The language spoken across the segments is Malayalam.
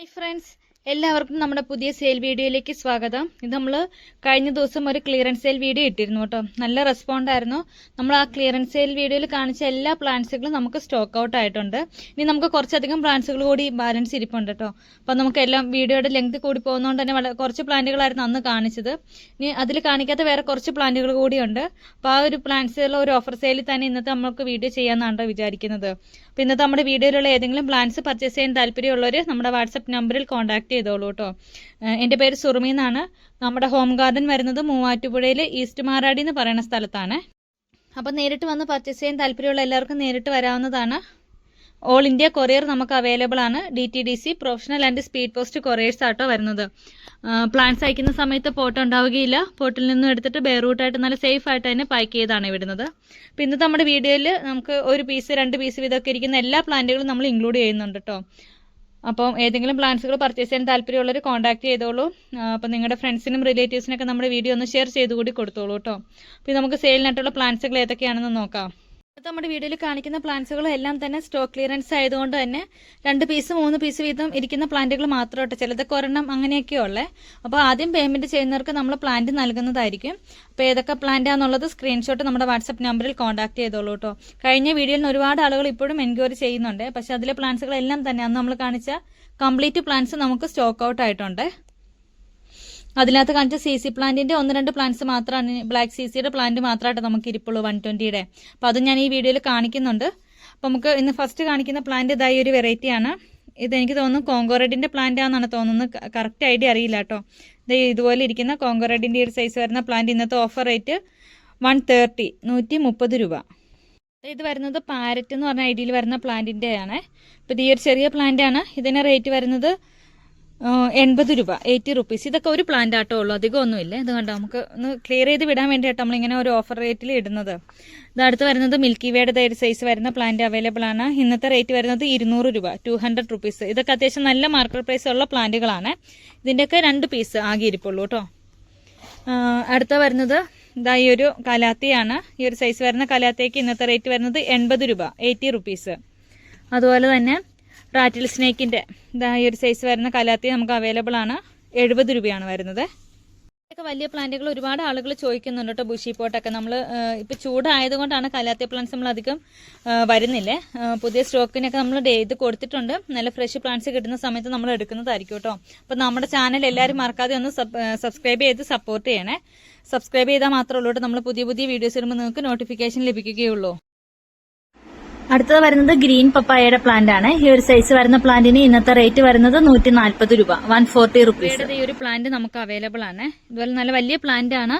ഹായ് ഫ്രണ്ട്സ് എല്ലാവർക്കും നമ്മുടെ പുതിയ സെയിൽ വീഡിയോയിലേക്ക് സ്വാഗതം. ഇത് നമ്മൾ കഴിഞ്ഞ ദിവസം ഒരു ക്ലിയറൻസ് സെയിൽ വീഡിയോ ഇട്ടിരുന്നു കേട്ടോ. നല്ല റെസ്പോണ്ട് ആയിരുന്നു. നമ്മൾ ആ ക്ലിയറൻസ് സെയിൽ വീഡിയോയിൽ കാണിച്ച എല്ലാ പ്ലാൻസുകളും നമുക്ക് സ്റ്റോക്ക് ഔട്ട് ആയിട്ടുണ്ട്. ഇനി നമുക്ക് കുറച്ചധികം പ്ലാൻസുകൾ കൂടി ബാലൻസ് ഇരിപ്പുണ്ട് കേട്ടോ. അപ്പോൾ നമുക്ക് എല്ലാം വീഡിയോയുടെ ലെങ്ത് കൂടി പോകുന്നതുകൊണ്ട് തന്നെ കുറച്ച് പ്ലാന്റുകളായിരുന്നു അന്ന് കാണിച്ചത്. ഇനി അതിൽ കാണിക്കാത്ത വേറെ കുറച്ച് പ്ലാന്റുകൾ കൂടിയുണ്ട് അപ്പോൾ ആ ഒരു പ്ലാന്റ്സുകൾ ഒരു ഓഫർ സെയിലിൽ തന്നെ ഇന്നത്തെ നമുക്ക് വീഡിയോ ചെയ്യാമെന്നാണ് വിചാരിക്കുന്നത്. അപ്പോൾ ഇന്നത്തെ നമ്മുടെ വീഡിയോയിലുള്ള ഏതെങ്കിലും പ്ലാന്റ്സ് പർച്ചേസ് ചെയ്യാൻ താല്പര്യമുള്ളവർ നമ്മുടെ വാട്സപ്പ് നമ്പറിൽ കോൺടാക്ട് ചെയ്തോളൂ കേട്ടോ എന്റെ പേര് സുറുമി എന്നാണ്. നമ്മുടെ ഹോം ഗാർഡൻ വരുന്നത് മൂവാറ്റുപുഴയിൽ ഈസ്റ്റ് മാറാടി എന്ന് പറയുന്ന സ്ഥലത്താണ്. അപ്പോൾ നേരിട്ട് വന്ന് പർച്ചേസ് ചെയ്യാൻ താല്പര്യമുള്ള എല്ലാവർക്കും നേരിട്ട് വരാവുന്നതാണ്. ഓൾ ഇന്ത്യ കൊറിയർ നമുക്ക് അവൈലബിൾ ആണ്. D T D C professional and speed post couriers ആട്ടോ വരുന്നത്. പ്ലാന്റ്സ് അയക്കുന്ന സമയത്ത് പോട്ട് ഉണ്ടാവുകയില്ല. പോട്ടിൽ നിന്നും എടുത്തിട്ട് ബെയറൂട്ടായിട്ട് നല്ല സേഫ് ആയിട്ട് തന്നെ പാക്ക് ചെയ്താണ് വിടുന്നത് അപ്പോൾ ഇന്നത്തെ നമ്മുടെ വീഡിയോയിൽ നമുക്ക് ഒരു പീസ് രണ്ട് പീസ് വീതമൊക്കെ ഇരിക്കുന്ന എല്ലാ പ്ലാന്റുകളും നമ്മൾ ഇൻക്ലൂഡ് ചെയ്യുന്നുണ്ട് കേട്ടോ അപ്പം ഏതെങ്കിലും പ്ലാന്റ്സുകൾ പർച്ചേസ് ചെയ്യാൻ താല്പര്യമുള്ളവർ കോൺടാക്ട് ചെയ്തോളൂ. അപ്പം നിങ്ങളുടെ ഫ്രണ്ട്സിനും റിലേറ്റീവ്സിനൊക്കെ നമ്മുടെ വീഡിയോ ഒന്ന് ഷെയർ ചെയ്ത് കൂടി കൊടുത്തോളൂ കേട്ടോ. അപ്പോൾ നമുക്ക് സെയിലിനായിട്ടുള്ള പ്ലാന്റ്സുകൾ ഏതൊക്കെയാണെന്ന് നോക്കാം. ഇന്നത്തെ നമ്മുടെ വീഡിയോയിൽ കാണിക്കുന്ന പ്ലാന്റ്സുകൾ എല്ലാം തന്നെ സ്റ്റോക്ക് ക്ലിയറൻസ് ആയതുകൊണ്ട് തന്നെ രണ്ട് പീസ് മൂന്ന് പീസ് വീതം ഇരിക്കുന്ന പ്ലാന്റുകൾ മാത്രമായിട്ട് ചിലതൊക്കെ ഒരെണ്ണം അങ്ങനെയൊക്കെയോ ഉള്ളേ. അപ്പോൾ ആദ്യം പേയ്മെന്റ് ചെയ്യുന്നവർക്ക് നമ്മൾ പ്ലാന്റ് നൽകുന്നതായിരിക്കും. അപ്പോൾ ഏതൊക്കെ പ്ലാന്റ് ആണെന്നുള്ളത് സ്ക്രീൻഷോട്ട് നമ്മുടെ വാട്സപ്പ് നമ്പറിൽ കോൺടാക്ട് ചെയ്തോളൂ കേട്ടോ കഴിഞ്ഞ വീഡിയോയിൽ നിന്ന് ഒരുപാട് ആളുകൾ ഇപ്പോഴും എൻക്വയറി ചെയ്യുന്നുണ്ട്. പക്ഷേ അതിലെ പ്ലാന്റ്സുകളെല്ലാം തന്നെ അന്ന് നമ്മൾ കാണിച്ച കംപ്ലീറ്റ് പ്ലാന്റ്സ് നമുക്ക് സ്റ്റോക്ക് ഔട്ട് ആയിട്ടുണ്ട്. അതിനകത്ത് കാണിച്ച സി സി പ്ലാന്റിന്റെ ഒന്ന് രണ്ട് പ്ലാന്റ്സ് മാത്രമാണ് ബ്ലാക്ക് സി സിയുടെ പ്ലാന്റ് മാത്രമായിട്ട് നമുക്ക് ഇരിപ്പുള്ളൂ വൺ ട്വന്റിയുടെ. അപ്പൊ അത് ഞാൻ ഈ വീഡിയോയിൽ കാണിക്കുന്നുണ്ട്. അപ്പൊ നമുക്ക് ഇന്ന് ഫസ്റ്റ് കാണിക്കുന്ന പ്ലാന്റ് ഇതായി ഒരു വെറൈറ്റിയാണ് ഇത് എനിക്ക് തോന്നുന്നു കോങ്കോറഡിന്റെ പ്ലാന്റ് ആണെന്നാണ് തോന്നുന്നത്. കറക്റ്റ് ഐഡിയ അറിയില്ല കേട്ടോ. ഇത് ഇതുപോലെ ഇരിക്കുന്ന കോങ്കോറഡിന്റെ ഒരു സൈസ് വരുന്ന പ്ലാന്റ് ഇന്നത്തെ ഓഫർ റേറ്റ് വൺ തേർട്ടി നൂറ്റി മുപ്പത് രൂപ. ഇത് വരുന്നത് പാരറ്റ് എന്ന് പറഞ്ഞ ഐഡിയയിൽ വരുന്ന പ്ലാന്റിന്റെ ആണ് ഇപ്പൊ ഇത് ഈ ഒരു ചെറിയ പ്ലാന്റ് ആണ്. ഇതിന് റേറ്റ് വരുന്നത് എൺപത് രൂപ എയ്റ്റി റുപ്പീസ്. ഇതൊക്കെ ഒരു പ്ലാന്റ് ആട്ടോ ഉള്ളൂ. അധികം ഒന്നുമില്ല. ഇത് കണ്ടോ നമുക്ക് ഒന്ന് ക്ലിയർ ചെയ്ത് വിടാൻ വേണ്ടിയിട്ട് നമ്മളിങ്ങനെ ഒരു ഓഫർ റേറ്റിൽ ഇടുന്നത്. ഇത് അടുത്ത് വരുന്നത് മിൽക്കി വേയുടെ ഒരു സൈസ് വരുന്ന പ്ലാന്റ് അവൈലബിൾ ആണ്. ഇന്നത്തെ റേറ്റ് വരുന്നത് ഇരുന്നൂറ് രൂപ ടു ഹൺഡ്രഡ് റുപ്പീസ് ഇതൊക്കെ അത്യാവശ്യം നല്ല മാർക്കറ്റ് പ്രൈസ് ഉള്ള പ്ലാന്റുകളാണ് ഇതിന്റെയൊക്കെ രണ്ട് പീസ് ആകെ ഇരിപ്പുള്ളൂ കേട്ടോ അടുത്ത വരുന്നത് ഇതാ ഈ ഒരു കലാത്തിയാണ്. ഈ ഒരു സൈസ് വരുന്ന കലാത്തിക്ക് ഇന്നത്തെ റേറ്റ് വരുന്നത് എൺപത് രൂപ എയ്റ്റി റുപ്പീസ്. അതുപോലെ തന്നെ റാറ്റിൽ സ്നേക്കിന്റെ ഇതാ ഈ ഒരു സൈസ് വരുന്ന കലാത്തി നമുക്ക് അവൈലബിൾ ആണ്. എഴുപത് രൂപയാണ് വരുന്നത്. ഇതൊക്കെ വലിയ പ്ലാന്റുകൾ ഒരുപാട് ആളുകൾ ചോദിക്കുന്നുണ്ട് കേട്ടോ ബുഷി പോട്ടൊക്കെ. നമ്മൾ ഇപ്പോൾ ചൂടായതുകൊണ്ടാണ് കലാത്തി പ്ലാന്റ്സ് നമ്മൾ അധികം വരുന്നില്ലേ. പുതിയ സ്റ്റോക്കിനൊക്കെ നമ്മൾ ഇത് കൊടുത്തിട്ടുണ്ട്. നല്ല ഫ്രഷ് പ്ലാന്റ്സ് കിട്ടുന്ന സമയത്ത് നമ്മൾ എടുക്കുന്നതായിരിക്കും കേട്ടോ അപ്പോൾ നമ്മുടെ ചാനൽ എല്ലാവരും മറക്കാതെ ഒന്ന് സബ്സ്ക്രൈബ് ചെയ്ത് സപ്പോർട്ട് ചെയ്യണേ. സബ്സ്ക്രൈബ് ചെയ്താൽ മാത്രമേ ഉള്ളൂ നമ്മൾ പുതിയ പുതിയ വീഡിയോസ് വരുമ്പോൾ നിങ്ങൾക്ക് നോട്ടിഫിക്കേഷൻ ലഭിക്കുകയുള്ളൂ. അടുത്തത് വരുന്നത് ഗ്രീൻ പപ്പായയുടെ പ്ലാന്റ് ആണ്. ഈ ഒരു സൈസ് വരുന്ന പ്ലാന്റിന് ഇന്നത്തെ റേറ്റ് വരുന്നത് നൂറ്റി നാൽപ്പത് രൂപ വൺ ഫോർട്ടി റുപ്പീസ് ഈ ഒരു പ്ലാന്റ് നമുക്ക് അവൈലബിൾ ആണ്. ഇതുപോലെ നല്ല വലിയ പ്ലാന്റ് ആണ്.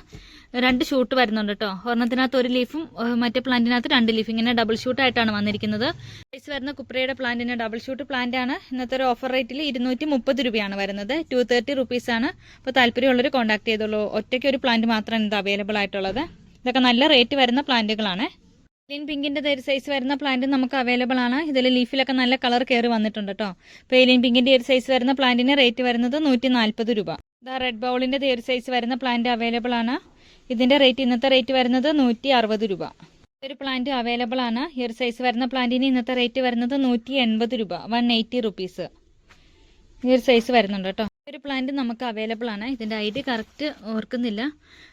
രണ്ട് ഷൂട്ട് വരുന്നുണ്ട് കേട്ടോ ഒരെണ്ണത്തിനകത്ത് ഒരു ലീഫും മറ്റേ പ്ലാന്റിനകത്ത് രണ്ട് ലീഫ് ഇങ്ങനെ ഡബിൾ ഷൂട്ട് ആയിട്ടാണ് വന്നിരിക്കുന്നത്. സൈസ് വരുന്ന കുപ്രയുടെ പ്ലാന്റിന് ഡബിൾ ഷൂട്ട് പ്ലാന്റ് ആണ്. ഇന്നത്തെ ഒരു ഓഫർ റേറ്റിൽ ഇരുന്നൂറ്റി മുപ്പത് രൂപയാണ് വരുന്നത്. ടു തേർട്ടി റുപ്പീസ് ആണ്. അപ്പോൾ താല്പര്യമുള്ളവർ കോൺടാക്ട് ചെയ്തോളൂ. ഒറ്റയ്ക്ക് ഒരു പ്ലാന്റ് മാത്രമാണ് ഇത് അവൈലബിൾ ആയിട്ടുള്ളത്. ഇതൊക്കെ നല്ല റേറ്റ് വരുന്ന പ്ലാന്റുകളാണ് ഗ്രീൻ പിങ്കിന്റെ ഒരു സൈസ് വരുന്ന പ്ലാന്റ് നമുക്ക് അവൈലബിൾ ആണ്. ഇതിൽ ലീഫിലൊക്കെ നല്ല കളർ കയറി വന്നിട്ടുണ്ട് കേട്ടോ അപ്പോൾ ഏലിയൻ പിങ്കിന്റെ ഒരു സൈസ് വരുന്ന പ്ലാന്റിന് റേറ്റ് വരുന്നത് നൂറ്റി നാൽപ്പത് രൂപ. ഇതാ റെഡ് ബൗളിന്റെ ഒരു സൈസ് വരുന്ന പ്ലാന്റ് അവൈലബിൾ ആണ്. ഇതിന്റെ റേറ്റ് ഇന്നത്തെ റേറ്റ് വരുന്നത് നൂറ്റി അറുപത് രൂപ. ഒരു പ്ലാന്റ് അവൈലബിൾ ആണ്. ഈ ഒരു സൈസ് വരുന്ന പ്ലാന്റിന് ഇന്നത്തെ റേറ്റ് വരുന്നത് നൂറ്റി എൺപത് രൂപ. വൺ എയ്റ്റി റുപ്പീസ് ഈ ഒരു സൈസ് വരുന്നുണ്ട് കേട്ടോ ഒരു പ്ലാന്റ് നമുക്ക് അവൈലബിൾ ആണ്. ഇതിന്റെ ഐ ഡി കറക്റ്റ് ഓർക്കുന്നില്ല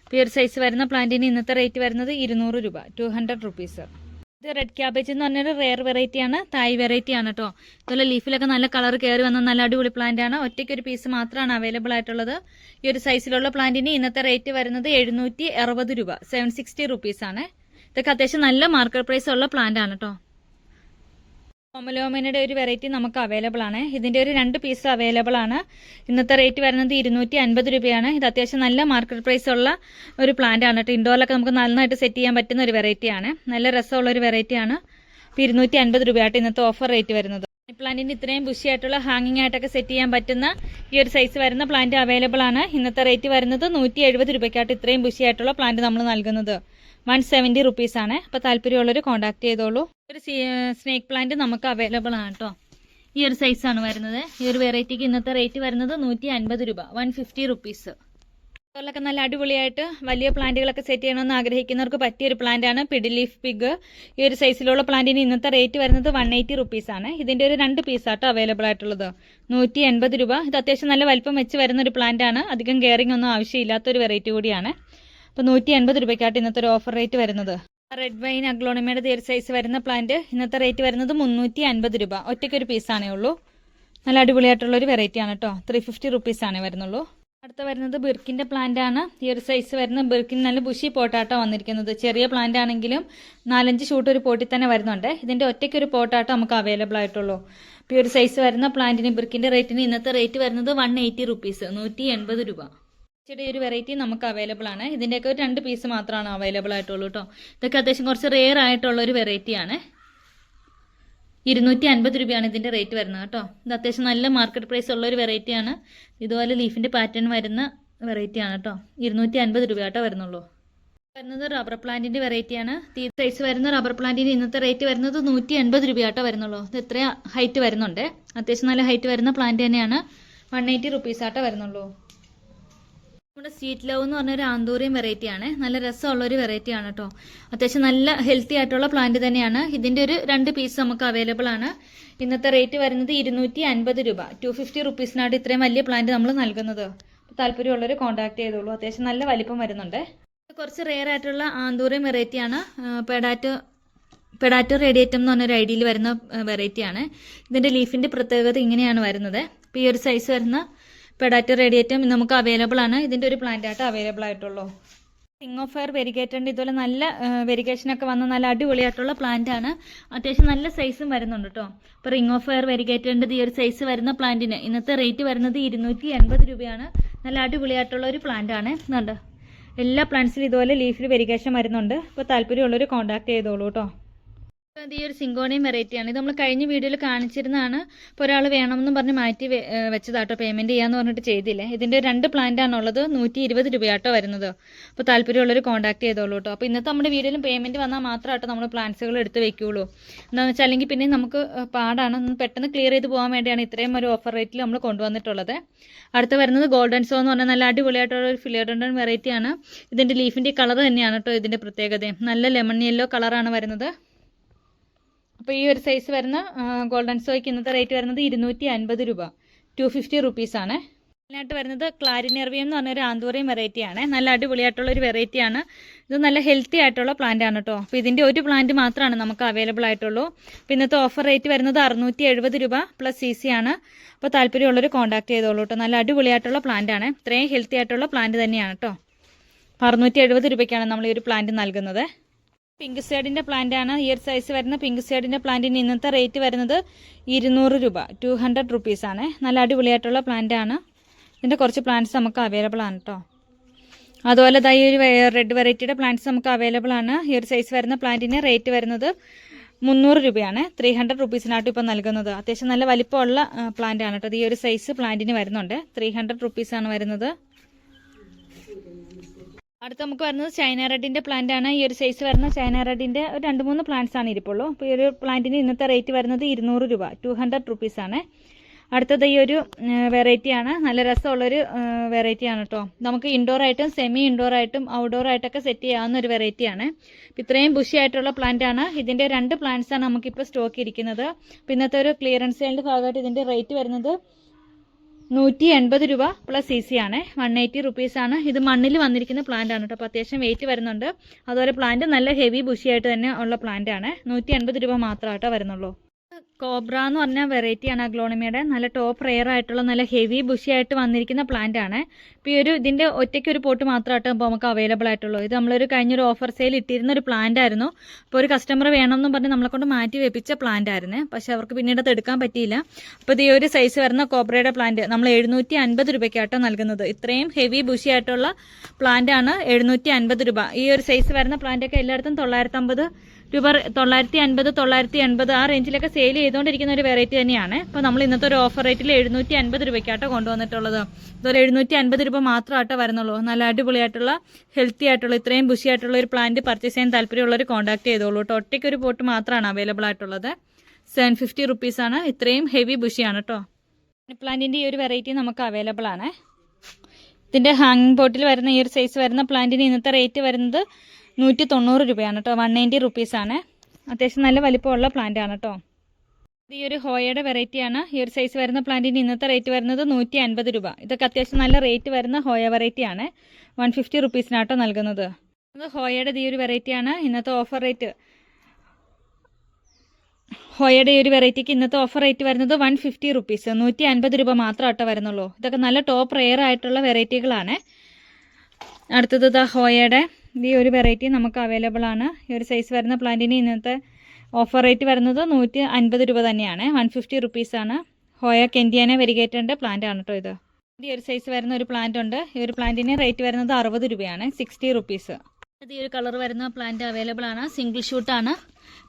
അപ്പോൾ സൈസ് വരുന്ന പ്ലാന്റിന് ഇന്നത്തെ റേറ്റ് വരുന്നത് ഇരുന്നൂറ് രൂപ ടു ഹൺഡ്രഡ് റുപ്പീസ് ഇത് റെഡ് ക്യാബേജ് എന്ന് പറഞ്ഞൊരു റെയർ വെറൈറ്റി ആണ്. തായ് വെറൈറ്റി ആണ് കേട്ടോ ഇതുപോലെ ലീഫിലൊക്കെ നല്ല കളർ കയറി വന്ന നല്ല അടിപൊളി പ്ലാന്റ് ആണ്. ഒറ്റയ്ക്ക് ഒരു പീസ് മാത്രമാണ് അവൈലബിൾ ആയിട്ടുള്ളത്. ഈ ഒരു സൈസിലുള്ള പ്ലാന്റിന് ഇന്നത്തെ റേറ്റ് വരുന്നത് എഴുന്നൂറ്റി അറുപത് രൂപ സെവൻ സിക്സ്റ്റി ആണ്. ഇതൊക്കെ അത്യാവശ്യം നല്ല മാർക്കറ്റ് പ്രൈസ് ഉള്ള പ്ലാന്റ് ആണ് കേട്ടോ ഒമലോമിനയുടെ ഒരു വെറൈറ്റി നമുക്ക് അവൈലബിൾ ആണ്. ഇതിന്റെ ഒരു രണ്ട് പീസ് അവൈലബിൾ ആണ്. ഇന്നത്തെ റേറ്റ് വരുന്നത് ഇരുന്നൂറ്റി അൻപത് രൂപയാണ്. ഇത് അത്യാവശ്യം നല്ല മാർക്കറ്റ് പ്രൈസ് ഉള്ള ഒരു പ്ലാന്റ് ആണ് കേട്ടോ. ഇൻഡോറിലൊക്കെ നമുക്ക് നന്നായിട്ട് സെറ്റ് ചെയ്യാൻ പറ്റുന്ന ഒരു വെറൈറ്റിയാണ് നല്ല രസമുള്ള ഒരു വെറൈറ്റിയാണ് അപ്പോൾ ഇരുന്നൂറ്റി അൻപത് രൂപയായിട്ട് ഇന്നത്തെ ഓഫർ റേറ്റ് വരുന്നത്. പ്ലാന്റിന് ഇത്രയും ബുഷിയായിട്ടുള്ള ഹാങ്ങിങ് ആയിട്ടൊക്കെ സെറ്റ് ചെയ്യാൻ പറ്റുന്ന ഈ ഒരു സൈസ് വരുന്ന പ്ലാന്റ് അവൈലബിൾ ആണ്. ഇന്നത്തെ റേറ്റ് വരുന്നത് നൂറ്റി എഴുപത് രൂപയ്ക്കായിട്ട് ഇത്രയും ബുഷിയായിട്ടുള്ള പ്ലാന്റ് നമ്മൾ നൽകുന്നത്. വൺ സെവന്റി റുപ്പീസ് ആണ്. അപ്പോൾ താല്പര്യമുള്ളവർ കോൺടാക്ട് ചെയ്തോളൂ. ഒരു സ്നേക്ക് പ്ലാന്റ് നമുക്ക് അവൈലബിൾ ആണ് കേട്ടോ ഈ ഒരു സൈസ് ആണ് വരുന്നത്. ഈ ഒരു വെറൈറ്റിക്ക് ഇന്നത്തെ റേറ്റ് വരുന്നത് നൂറ്റി അൻപത് രൂപ വൺ ഫിഫ്റ്റി അതുപോലൊക്കെ നല്ല അടിപൊളിയായിട്ട് വലിയ പ്ലാന്റുകളൊക്കെ സെറ്റ് ചെയ്യണമെന്ന് ആഗ്രഹിക്കുന്നവർക്ക് പറ്റിയ ഒരു പ്ലാന്റ് ആണ്. Fiddle leaf fig. ഈ ഒരു സൈസിലുള്ള പ്ലാന്റിന് ഇന്നത്തെ റേറ്റ് വരുന്നത് വൺ എയ്റ്റി റുപ്പീസ് ആണ്. ഇതിന്റെ ഒരു രണ്ട് പീസാട്ടോ അവൈലബിൾ ആയിട്ടുള്ളത്. നൂറ്റി എൺപത് രൂപ. ഇത് അത്യാവശ്യം നല്ല വലിപ്പം വെച്ച് വരുന്ന ഒരു പ്ലാന്റാണ് അധികം കെയറിംഗ് ഒന്നും ആവശ്യമില്ലാത്ത ഒരു വെറൈറ്റി കൂടിയാണ്. അപ്പോൾ നൂറ്റി എൺപത് രൂപയ്ക്കായിട്ട് ഇന്നത്തെ ഒരു ഓഫർ റേറ്റ് വരുന്നത്. റെഡ് വൈൻ അഗ്ലോണിമയുടെ തീരെ സൈസ് വരുന്ന പ്ലാന്റ് ഇന്നത്തെ റേറ്റ് വരുന്നത് മുന്നൂറ്റി അൻപത് രൂപ. ഒറ്റയ്ക്കൊരു പീസാണേ ഉള്ളൂ. നല്ല അടിപൊളിയായിട്ടുള്ള ഒരു വെറൈറ്റി ആണ് കേട്ടോ ത്രീ ഫിഫ്റ്റി റുപ്പീസ് ആണേ വരുന്നുള്ളൂ. അടുത്ത വരുന്നത് ബിർക്കിന്റെ പ്ലാന്റ് ആണ്. ഈ ഒരു സൈസ് വരുന്ന ബിർക്കിൻ നല്ല ബുഷി പോട്ടാട്ടോ വന്നിരിക്കുന്നത്. ചെറിയ പ്ലാന്റ് ആണെങ്കിലും നാലഞ്ച് ഷൂട്ട് ഒരു പോട്ടിൽ തന്നെ വരുന്നുണ്ട്. ഇതിന്റെ ഒറ്റയ്ക്ക് ഒരു പോട്ടാട്ടോ നമുക്ക് അവൈലബിൾ ആയിട്ടുള്ളൂ. അപ്പോൾ ഈ ഒരു സൈസ് വരുന്ന പ്ലാന്റിന് ബിർക്കിന്റെ റേറ്റിന് ഇന്നത്തെ റേറ്റ് വരുന്നത് വൺ എയ്റ്റി റുപ്പീസ് നൂറ്റി എൺപത് രൂപ. ചെടി ഒരു വെറൈറ്റി നമുക്ക് അവൈലബിൾ ആണ്. ഇതിന്റെയൊക്കെ ഒരു രണ്ട് പീസ് മാത്രമാണ് അവൈലബിൾ ആയിട്ടുള്ളൂ കേട്ടോ ഇതൊക്കെ അത്യാവശ്യം കുറച്ച് റെയർ ആയിട്ടുള്ള ഒരു വെറൈറ്റി ആണ്. ഇരുന്നൂറ്റി അൻപത് രൂപയാണ് ഇതിന്റെ റേറ്റ് വരുന്നത് കേട്ടോ. ഇത് അത്യാവശ്യം നല്ല മാർക്കറ്റ് പ്രൈസ് ഉള്ള ഒരു വെറൈറ്റിയാണ് ഇതുപോലെ ലീഫിന്റെ പാറ്റേൺ വരുന്ന വെറൈറ്റിയാണ് കേട്ടോ. ഇരുന്നൂറ്റി അൻപത് രൂപ കേട്ടോ വരുന്നുള്ളൂ. വരുന്നത് റബ്ബർ പ്ലാന്റിന്റെ വെറൈറ്റിയാണ് തീ സൈസ് വരുന്ന റബ്ബർ പ്ലാന്റിന് ഇന്നത്തെ റേറ്റ് വരുന്നത് നൂറ്റി എൺപത് രൂപ കേട്ടോ വരുന്നുള്ളൂ. ഇത് എത്ര ഹൈറ്റ് വരുന്നുണ്ട്. അത്യാവശ്യം നല്ല ഹൈറ്റ് വരുന്ന പ്ലാന്റ് തന്നെയാണ്. വൺ എയ്റ്റി റുപ്പീസ് ആട്ടോ വരുന്നുള്ളൂ. നമ്മുടെ സ്വീറ്റ് ലവ് എന്ന് പറഞ്ഞ ഒരു ആന്തൂറിയം വെറൈറ്റി ആണ്. നല്ല രസമുള്ള ഒരു വെറൈറ്റി ആണ് കേട്ടോ അത്യാവശ്യം നല്ല ഹെൽത്തി ആയിട്ടുള്ള പ്ലാന്റ് തന്നെയാണ്. ഇതിന്റെ ഒരു രണ്ട് പീസ് നമുക്ക് അവൈലബിൾ ആണ്. ഇന്നത്തെ റേറ്റ് വരുന്നത് ഇരുന്നൂറ്റി അൻപത് രൂപ ടു ഫിഫ്റ്റി റുപ്പീസിനാണ് ഇത്രയും വലിയ പ്ലാന്റ് നമ്മൾ നൽകുന്നത്. താല്പര്യമുള്ളവർ കോൺടാക്ട് ചെയ്തോളൂ. അത്യാവശ്യം നല്ല വലിപ്പം വരുന്നുണ്ട്. കുറച്ച് റെയർ ആയിട്ടുള്ള ആന്തൂറിയം വെറൈറ്റി ആണ്. പെഡാറ്റോ പെഡാറ്റോ റേഡിയേറ്റം എന്ന് പറഞ്ഞൊരു ഐഡിയയിൽ വരുന്ന വെറൈറ്റി ആണ്. ഇതിന്റെ ലീഫിന്റെ പ്രത്യേകത ഇങ്ങനെയാണ് വരുന്നത്. ഇപ്പൊ ഈ ഒരു സൈസ് വരുന്ന പെഡാറ്റോ റേഡിയേറ്റം നമുക്ക് അവൈലബിൾ ആണ്. ഇതിന്റെ ഒരു പ്ലാന്റ് ആയിട്ട് അവൈലബിൾ ആയിട്ടുള്ളൂ. റിംഗ് ഓഫ് ഫയർ വെരിഗേറ്ററിന്റെ ഇതുപോലെ നല്ല വെരിഗേഷൻ ഒക്കെ വന്ന നല്ല അടിപൊളിയായിട്ടുള്ള പ്ലാന്റ് ആണ്. അത്യാവശ്യം നല്ല സൈസും വരുന്നുണ്ട് കേട്ടോ അപ്പോൾ റിംഗ് ഓഫ് ഫയർ വെരിഗേറ്ററിന്റെ ഈ ഒരു സൈസ് വരുന്ന പ്ലാന്റിന് ഇന്നത്തെ റേറ്റ് വരുന്നത് ഇരുന്നൂറ്റി എൺപത് രൂപയാണ്. നല്ല അടിപൊളിയായിട്ടുള്ള ഒരു പ്ലാന്റ് ആണ്. എന്നുണ്ട് എല്ലാ പ്ലാന്റ്സിലും ഇതുപോലെ ലീഫിൽ വെരിഗേഷൻ വരുന്നുണ്ട്. അപ്പോൾ താല്പര്യമുള്ളവർ കോൺടാക്ട് ചെയ്തോളൂ കേട്ടോ ഇത് ഈ ഒരു സിങ്കോണിയം വെറൈറ്റിയാണ് ഇത് നമ്മൾ കഴിഞ്ഞ വീഡിയോയിൽ കാണിച്ചിരുന്നതാണ്. ഇപ്പോൾ ഒരാൾ വേണമെന്നും പറഞ്ഞ് മാറ്റി വെച്ചതാട്ടോ പേയ്മെന്റ് ചെയ്യാന്ന് പറഞ്ഞിട്ട് ചെയ്തില്ലേ. ഇതിന്റെ രണ്ട് പ്ലാന്റ് ആണുള്ളത്. നൂറ്റി ഇരുപത് രൂപയാട്ടോ വരുന്നത്. അപ്പോൾ താല്പര്യമുള്ളവർ കോൺടാക്ട് ചെയ്തോളൂ കേട്ടോ അപ്പോൾ ഇന്നത്തെ നമ്മുടെ വീഡിയോയിലും പേയ്മെന്റ് വന്നാൽ മാത്രമാട്ടോ നമ്മൾ പ്ലാന്റ്സുകൾ എടുത്ത് വെക്കുകയുള്ളൂ എന്താണെന്ന് വെച്ചാൽ അല്ലെങ്കിൽ പിന്നെ നമുക്ക് പാടാണ്. ഒന്ന് പെട്ടെന്ന് ക്ലിയർ ചെയ്ത് പോകാൻ വേണ്ടിയാണ് ഇത്രയും ഒരു ഓഫർ റേറ്റിൽ നമ്മൾ കൊണ്ടുവന്നിട്ടുള്ളത്. അടുത്ത് വരുന്നത് ഗോൾഡൻ സോ എന്ന് പറഞ്ഞാൽ നല്ല അടിപൊളിയായിട്ടുള്ള ഒരു ഫിലിയോഡൻ വെറൈറ്റിയാണ് ഇതിന്റെ ലീഫിന്റെ കളർ തന്നെയാണ് കേട്ടോ ഇതിന്റെ പ്രത്യേകതയും നല്ല ലെമൺ യെല്ലോ കളറാണ് വരുന്നത്. അപ്പോൾ ഈ ഒരു സൈസ് വരുന്ന ഗോൾഡൻ സോയ്ക്ക് ഇന്നത്തെ റേറ്റ് വരുന്നത് ഇരുന്നൂറ്റി അൻപത് രൂപ ടു ഫിഫ്റ്റി റുപ്പീസാണ് മെയിനായിട്ട് വരുന്നത് ക്ലാരിനെർവിയം എന്ന് പറഞ്ഞൊരു ആന്തൂറിയം വെറൈറ്റി ആണ്. നല്ല അടിപൊളിയായിട്ടുള്ള ഒരു വെറൈറ്റി ആണ്. ഇത് നല്ല ഹെൽത്തി ആയിട്ടുള്ള പ്ലാന്റ് ആണ് കേട്ടോ അപ്പോൾ ഇതിന്റെ ഒരു പ്ലാന്റ് മാത്രമാണ് നമുക്ക് അവൈലബിൾ ആയിട്ടുള്ളൂ. പിന്നത്തെ ഓഫർ റേറ്റ് വരുന്നത് അറുന്നൂറ്റി എഴുപത് രൂപ പ്ലസ് സി സി ആണ്. അപ്പോൾ താല്പര്യമുള്ളവർ കോൺടാക്ട് ചെയ്തോളൂ കേട്ടോ നല്ല അടിപൊളിയായിട്ടുള്ള പ്ലാന്റ് ആണ്. ഇത്രയും ഹെൽത്തി ആയിട്ടുള്ള പ്ലാന്റ് തന്നെയാണ് കേട്ടോ അറുന്നൂറ്റി എഴുപത് രൂപയ്ക്കാണ് നമ്മൾ ഈ ഒരു പ്ലാന്റ് നൽകുന്നത്. പിങ്ക് സൈഡിന്റെ പ്ലാന്റ് ആണ് ഈ ഒരു സൈസ് വരുന്ന പിങ്ക് സൈഡിന്റെ പ്ലാന്റിന് ഇന്നത്തെ റേറ്റ് വരുന്നത് ഇരുന്നൂറ് രൂപ. ടു ഹൺഡ്രഡ് റുപ്പീസ് ആണ്. നല്ല അടിപൊളിയായിട്ടുള്ള പ്ലാന്റ് ആണ്. ഇതിന്റെ കുറച്ച് പ്ലാന്റ്സ് നമുക്ക് അവൈലബിൾ ആണ് കേട്ടോ അതുപോലെ ഈ ഒരു റെഡ് വെറൈറ്റിയുടെ പ്ലാന്റ്സ് നമുക്ക് അവൈലബിൾ ആണ്. ഈ ഒരു സൈസ് വരുന്ന പ്ലാന്റിന് റേറ്റ് വരുന്നത് മുന്നൂറ് രൂപയാണ്. ത്രീ ഹൺഡ്രഡ് റുപ്പീസിനായിട്ട് ഇപ്പോൾ നൽകുന്നത്. അത്യാവശ്യം നല്ല വലിപ്പമുള്ള പ്ലാന്റ് ആണ് കേട്ടോ ഈ ഒരു സൈസ് പ്ലാന്റിന് വരുന്നുണ്ട്. ത്രീ ഹൺഡ്രഡ് റുപ്പീസാണ് വരുന്നത്. അടുത്ത നമുക്ക് വരുന്നത് ചൈന റെഡിന്റെ പ്ലാന്റ് ആണ്. ഈ ഒരു സൈസ് വരുന്ന ചൈന റെഡിന്റെ ഒരു രണ്ട് മൂന്ന് പ്ലാന്റ്സ് ആണ് ഇരിപ്പുള്ളൂ. അപ്പോൾ ഈ ഒരു പ്ലാന്റിന് ഇന്നത്തെ റേറ്റ് വരുന്നത് ഇരുന്നൂറ് രൂപ ടു ഹൺഡ്രഡ് റുപ്പീസ് ആണ്. അടുത്തത് ഈ ഒരു വെറൈറ്റി ആണ്. നല്ല രസമുള്ളൊരു വെറൈറ്റി ആണ് കേട്ടോ നമുക്ക് ഇൻഡോർ ആയിട്ടും സെമി ഇൻഡോർ ആയിട്ടും ഔട്ട്ഡോർ ആയിട്ടൊക്കെ സെറ്റ് ചെയ്യാവുന്ന ഒരു വെറൈറ്റി ആണ്. ഇത്രയും ബുഷി ആയിട്ടുള്ള പ്ലാന്റ് ആണ്. ഇതിന്റെ രണ്ട് പ്ലാന്റ്സ് ആണ് നമുക്കിപ്പോൾ സ്റ്റോക്ക് ഇരിക്കുന്നത്. ഇന്നത്തെ ഒരു ക്ലിയറൻസ് സെയിലിന്റെ ഭാഗമായിട്ട് ഇതിന്റെ റേറ്റ് വരുന്നത് നൂറ്റി എൺപത് രൂപ പ്ലസ് സി സി ആണ്. വൺ എയ്റ്റി റുപ്പീസ് ആണ്. ഇത് മണ്ണിൽ വന്നിരിക്കുന്ന പ്ലാന്റ് ആണ് കേട്ടോ. അപ്പോൾ അത്യാവശ്യം വെയിറ്റ് വരുന്നുണ്ട്. അതുപോലെ പ്ലാന്റ് നല്ല ഹെവി ബുഷിയായിട്ട് തന്നെ ഉള്ള പ്ലാന്റ് ആണ്. നൂറ്റി എൺപത് രൂപ മാത്രമായിട്ടോ വരുന്നുള്ളൂ. കോബ്ര എന്ന് പറഞ്ഞ വെറൈറ്റി ആണ് അഗ്ലോണിമയുടെ. നല്ല ടോപ്പ് റെയർ ആയിട്ടുള്ള നല്ല ഹെവി ബുഷി ആയിട്ട് വന്നിരിക്കുന്ന പ്ലാന്റ് ആണ്. ഇപ്പോൾ ഈ ഒരു ഇതിന്റെ ഒറ്റയ്ക്ക് ഒരു പോട്ട് മാത്രമായിട്ട് ഇപ്പോൾ നമുക്ക് അവൈലബിൾ ആയിട്ടുള്ളൂ. ഇത് നമ്മളൊരു കഴിഞ്ഞൊരു ഓഫർ സെയിൽ ഇട്ടിരുന്ന ഒരു പ്ലാന്റ് ആയിരുന്നു. അപ്പോൾ ഒരു കസ്റ്റമർ വേണമെന്നും പറഞ്ഞ് നമ്മളെ കൊണ്ട് മാറ്റി വെപ്പിച്ച പ്ലാന്റ് ആയിരുന്നു. പക്ഷെ അവർക്ക് പിന്നീട് അത് എടുക്കാൻ പറ്റിയില്ല. അപ്പോൾ ഇത് ഈ ഒരു സൈസ് വരുന്ന കോബ്രയുടെ പ്ലാന്റ് നമ്മൾ എഴുന്നൂറ്റി അൻപത് രൂപയ്ക്കാട്ടോ നൽകുന്നത്. ഇത്രയും ഹെവി ബുഷി ആയിട്ടുള്ള പ്ലാന്റ് ആണ് എഴുന്നൂറ്റി അൻപത് രൂപ. ഈ ഒരു സൈസ് വരുന്ന പ്ലാന്റ് ഒക്കെ എല്ലായിടത്തും തൊള്ളായിരത്തി അമ്പത് രൂപ തൊള്ളായിരത്തി അൻപത് തൊള്ളായിരത്തി എൺപത് ആ റേഞ്ചിലൊക്കെ സെയിൽ ചെയ്തുകൊണ്ടിരിക്കുന്ന ഒരു വെറൈറ്റി തന്നെയാണ്. അപ്പോൾ നമ്മൾ ഇന്നത്തെ ഒരു ഓഫർ റേറ്റിൽ എഴുന്നൂറ്റി അൻപത് രൂപയ്ക്കാട്ടോ കൊണ്ടുവന്നിട്ടുള്ളത്. അതുപോലെ എഴുന്നൂറ്റി അൻപത് രൂപ മാത്രമായിട്ടോ വരുന്നുള്ളൂ. നല്ല അടിപൊളിയായിട്ടുള്ള ഹെൽത്തി ആയിട്ടുള്ള ഇത്രയും ബുഷി ആയിട്ടുള്ള ഒരു പ്ലാന്റ് പർച്ചേസ് ചെയ്യാൻ താല്പര്യമുള്ളവർ കോൺടാക്ട് ചെയ്തോളൂ കേട്ടോ ഒറ്റയ്ക്ക് ഒരു പോട്ട് മാത്രമാണ് അവൈലബിൾ ആയിട്ടുള്ളത്. സെവൻ ഫിഫ്റ്റി റുപ്പീസാണ് ഇത്രയും ഹെവി ബുഷിയാണ് കേട്ടോ പ്ലാന്റിന്റെ ഈ ഒരു വെറൈറ്റി നമുക്ക് അവൈലബിൾ ആണ്. ഇതിന്റെ ഹാങ്ങിങ് ബോട്ടിൽ വരുന്ന ഈ ഒരു സൈസ് വരുന്ന പ്ലാന്റിന് ഇന്നത്തെ റേറ്റ് വരുന്നത് നൂറ്റി തൊണ്ണൂറ് രൂപയാണ് കേട്ടോ വൺ നയന്റി റുപ്പീസാണ് അത്യാവശ്യം നല്ല വലിപ്പമുള്ള പ്ലാന്റ് ആണ് കേട്ടോ ഈ ഒരു ഹോയയുടെ വെറൈറ്റിയാണ് ഈ ഒരു സൈസ് വരുന്ന പ്ലാന്റിന് ഇന്നത്തെ റേറ്റ് വരുന്നത് നൂറ്റി അൻപത് രൂപ. ഇതൊക്കെ അത്യാവശ്യം നല്ല റേറ്റ് വരുന്ന ഹോയ വെറൈറ്റിയാണ് വൺ ഫിഫ്റ്റി റുപ്പീസിനാട്ടോ നൽകുന്നത്. ഹോയയുടെ ഈ ഒരു വെറൈറ്റിയാണ് ഇന്നത്തെ ഓഫർ റേറ്റ് ഹോയയുടെ ഈ ഒരു വെറൈറ്റിക്ക് ഇന്നത്തെ ഓഫർ റേറ്റ് വരുന്നത് വൺ ഫിഫ്റ്റി റുപ്പീസ് നൂറ്റി അൻപത് രൂപ മാത്രം ആട്ടോ വരുന്നുള്ളൂ. ഇതൊക്കെ നല്ല ടോപ്പ് റെയർ ആയിട്ടുള്ള വെറൈറ്റികളാണ് അടുത്തത് ഹോയയുടെ ഈ ഒരു വെറൈറ്റി നമുക്ക് അവൈലബിൾ ആണ്. ഈ ഒരു സൈസ് വരുന്ന പ്ലാന്റിന് ഇന്നത്തെ ഓഫർ റേറ്റ് വരുന്നത് നൂറ്റി അൻപത് രൂപ തന്നെയാണ്. വൺ ഫിഫ്റ്റി റുപ്പീസാണ് ഹോയ കെൻഡിയാന വെരിഗേറ്റന്റെ പ്ലാന്റ് ആണ് കേട്ടോ ഇത്. ഈ ഒരു സൈസ് വരുന്ന ഒരു പ്ലാന്റ് ഉണ്ട്. ഈ ഒരു പ്ലാന്റിന് റേറ്റ് വരുന്നത് അറുപത് രൂപയാണ്. സിക്സ്റ്റി റുപ്പീസ് ഇത് ഈ ഒരു കളർ വരുന്ന പ്ലാന്റ് അവൈലബിൾ ആണ്. സിംഗിൾ ഷൂട്ടാണ്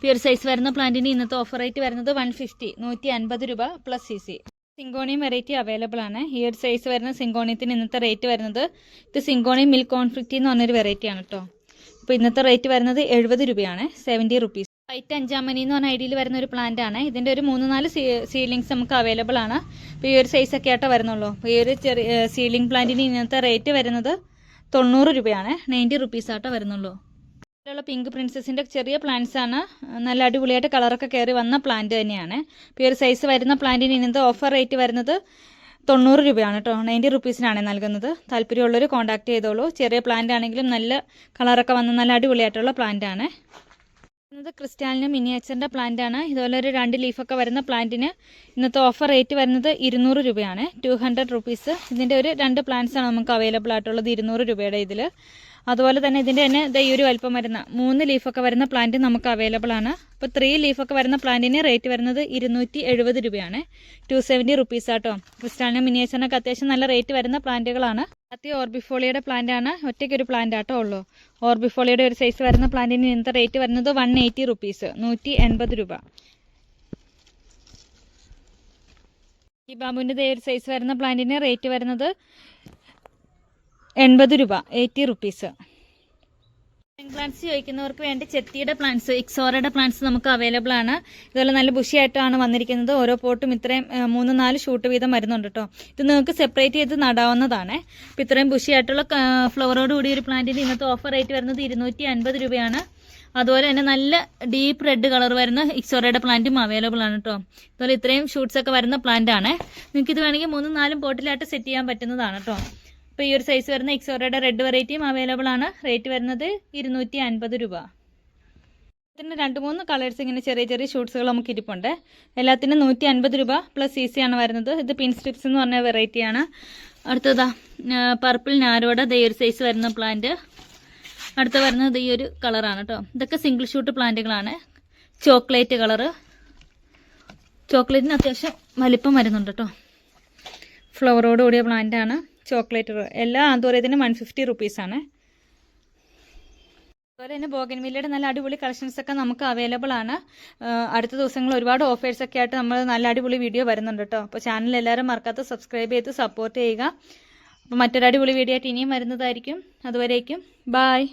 ഈ ഒരു സൈസ് വരുന്ന പ്ലാന്റിന് ഇന്നത്തെ ഓഫർ റേറ്റ് വരുന്നത് വൺ ഫിഫ്റ്റി നൂറ്റി അൻപത് രൂപ plus C C syngonium variety available ആണ്. ഈ ഒരു സൈസ് വരുന്ന സിങ്കോണിയത്തിന് ഇന്നത്തെ റേറ്റ് വരുന്നത് ഇത് സിങ്കോണിയം മിൽക്ക് കോൺഫ്ലിക്റ്റി എന്ന് പറഞ്ഞൊരു വെറൈറ്റി ആണ് കേട്ടോ അപ്പോൾ ഇന്നത്തെ റേറ്റ് വരുന്നത് എഴുപത് രൂപയാണ്. സെവന്റി റുപ്പീസ് വൈറ്റ് അഞ്ചാമനി എന്ന് പറഞ്ഞ ഐഡിയിൽ വരുന്ന ഒരു പ്ലാന്റ് ആണ്. ഇതിന്റെ ഒരു മൂന്ന് നാല് സീലിങ്സ് നമുക്ക് അവൈലബിൾ ആണ്. അപ്പോൾ ഈ ഒരു സൈസ് ഒക്കെ ആയിട്ടോ വരുന്നുള്ളൂ. അപ്പോൾ ഈ ഒരു ചെറിയ സീലിംഗ് പ്ലാന്റിന് ഇന്നത്തെ റേറ്റ് വരുന്നത് തൊണ്ണൂറ് രൂപയാണ്. നയന്റി റുപ്പീസ് ആട്ടോ വരുന്നുള്ളൂ. ഇതിലുള്ള പിങ്ക് പ്രിൻസസിന്റെ ചെറിയ പ്ലാന്റ്സ് ആണ്. നല്ല അടിപൊളിയായിട്ട് കളറൊക്കെ കയറി വന്ന പ്ലാന്റ് തന്നെയാണ്. ഇപ്പോൾ ഒരു സൈസ് വരുന്ന പ്ലാന്റിന് ഇന്നത്തെ ഓഫർ റേറ്റ് വരുന്നത്? തൊണ്ണൂറ് രൂപയാണ് കേട്ടോ. നയന്റി റുപ്പീസിനാണ് നൽകുന്നത്. താല്പര്യമുള്ളവർ കോൺടാക്ട് ചെയ്തോളൂ. ചെറിയ പ്ലാന്റ് ആണെങ്കിലും നല്ല കളറൊക്കെ വന്ന നല്ല അടിപൊളിയായിട്ടുള്ള പ്ലാന്റ് ആണ്. ഇത് ക്രിസ്റ്റാലിന് മിനിയേച്ചറിന്റെ ആണ്. ഇതുപോലെ ഒരു രണ്ട് ലീഫൊക്കെ വരുന്ന പ്ലാന്റിന് ഇന്നത്തെ ഓഫർ റേറ്റ് വരുന്നത് ഇരുന്നൂറ് രൂപയാണ്. ടു ഹൺഡ്രഡ് റുപ്പീസ് ഇതിന്റെ ഒരു രണ്ട് പ്ലാന്റ്സ് ആണ് നമുക്ക് അവൈലബിൾ ആയിട്ടുള്ളത് ഇരുന്നൂറ് രൂപയുടെ ഇതിൽ അതുപോലെ തന്നെ ഇതിന്റെ തന്നെ ഈ ഒരു വലിപ്പം വരുന്ന മൂന്ന് ലീഫൊക്കെ വരുന്ന പ്ലാന്റ് നമുക്ക് അവൈലബിൾ ആണ്. അപ്പോൾ ത്രീ ലീഫൊക്കെ വരുന്ന പ്ലാന്റിന് റേറ്റ് വരുന്നത് ഇരുന്നൂറ്റി എഴുപത് രൂപയാണ്. ടു സെവന്റി റുപ്പീസ് ആട്ടോ. ക്രിസ്റ്റാലിനും മിനിയേച്ചറിനൊക്കെ അത്യാവശ്യം നല്ല റേറ്റ് വരുന്ന പ്ലാന്റുകളാണ് അത്യ ഓർബിഫോളിയുടെ പ്ലാന്റ് ആണ്. ഒറ്റയ്ക്ക് ഒരു പ്ലാന്റ് ആട്ടോ ഉള്ളൂ. ഓർബിഫോളിയുടെ ഒരു സൈസ് വരുന്ന പ്ലാന്റിന് ഇന്നത്തെ റേറ്റ് വരുന്നത്? വൺ എയ്റ്റി റുപ്പീസ് നൂറ്റി എൺപത് രൂപ. ഈ ബാമ്പുവിന്റെ ഒരു സൈസ് വരുന്ന പ്ലാന്റിന് റേറ്റ് വരുന്നത് എൺപത് രൂപ എയ്റ്റി റുപ്പീസ് പ്ലാന്റ്സ് ചോദിക്കുന്നവർക്ക് വേണ്ടി ചെത്തിയുടെ പ്ലാന്റ്സ് ഇക്സോറയുടെ പ്ലാന്റ്സ് നമുക്ക് അവൈലബിൾ ആണ്. ഇതുപോലെ നല്ല ബുഷിയായിട്ടാണ് വന്നിരിക്കുന്നത്. ഓരോ പോട്ടും ഇത്രയും മൂന്ന് നാല് ഷൂട്ട് വീതം വരുന്നുണ്ട് കേട്ടോ ഇത് നിങ്ങൾക്ക് സെപ്പറേറ്റ് ചെയ്ത് നടാവുന്നതാണ്. അപ്പം ഇത്രയും ബുഷിയായിട്ടുള്ള ഫ്ലവറോട് കൂടി ഒരു പ്ലാന്റിന് ഇന്നത്തെ ഓഫർ റേറ്റ് വരുന്നത് ഇരുന്നൂറ്റി അൻപത് രൂപയാണ്. അതുപോലെ തന്നെ നല്ല ഡീപ്പ് റെഡ് കളർ വരുന്ന ഇക്സോറയുടെ പ്ലാന്റും അവൈലബിൾ ആണ് കേട്ടോ അതുപോലെ ഇത്രയും ഷൂട്ട്സ് ഒക്കെ വരുന്ന പ്ലാന്റ് ആണ്. നിങ്ങൾക്ക് ഇത് വേണമെങ്കിൽ മൂന്നും നാലും പോട്ടിലായിട്ട് സെറ്റ് ചെയ്യാൻ പറ്റുന്നതാണ് കേട്ടോ അപ്പോൾ ഈ ഒരു സൈസ് വരുന്ന എക്സോറയുടെ റെഡ് വെറൈറ്റിയും അവൈലബിൾ ആണ്. റേറ്റ് വരുന്നത് ഇരുന്നൂറ്റി അൻപത് രൂപ. ഇതിന്റെ രണ്ട് മൂന്ന് കളേഴ്സ് ഇങ്ങനെ ചെറിയ ചെറിയ ഷൂട്ട്സുകൾ നമുക്ക് ഇരിപ്പുണ്ട്. എല്ലാത്തിനും നൂറ്റി അൻപത് രൂപ പ്ലസ് സി സി ആണ് വരുന്നത്. ഇത് പിൻ സ്ട്രിപ്സ് എന്ന് പറഞ്ഞ വെറൈറ്റിയാണ് അടുത്തതാ പർപ്പിൾ നാരോടെ ദേ ഒരു സൈസ് വരുന്ന പ്ലാന്റ് അടുത്ത വരുന്നത് ഈ ഒരു കളറാണ് കേട്ടോ ഇതൊക്കെ സിംഗിൾ ഷൂട്ട് പ്ലാന്റുകളാണ് ചോക്ലേറ്റ് കളറ് ചോക്ലേറ്റിന് അത്യാവശ്യം വലിപ്പം വരുന്നുണ്ട് കേട്ടോ ഫ്ലവറോട് കൂടിയ പ്ലാന്റ് ആണ്. ചോക്ലേറ്റ് എല്ലാ ആന്തോറിയത്തിനും വൺ ഫിഫ്റ്റി റുപ്പീസാണ് അതുപോലെ തന്നെ ബോഗൻവില്ലയുടെ നല്ല അടിപൊളി കളക്ഷൻസ് ഒക്കെ നമുക്ക് അവൈലബിൾ ആണ്. അടുത്ത ദിവസങ്ങളിൽ ഒരുപാട് ഓഫേഴ്സ് ഒക്കെ ആയിട്ട് നമ്മൾ നല്ല അടിപൊളി വീഡിയോ വരുന്നുണ്ട് കേട്ടോ അപ്പോൾ ചാനൽ എല്ലാവരും മറക്കാത്ത സബ്സ്ക്രൈബ് ചെയ്ത് സപ്പോർട്ട് ചെയ്യുക. അപ്പോൾ മറ്റൊരു അടിപൊളി വീഡിയോ ആയിട്ട് ഇനിയും വരുന്നതായിരിക്കും. അതുവരേക്കും. ബായ്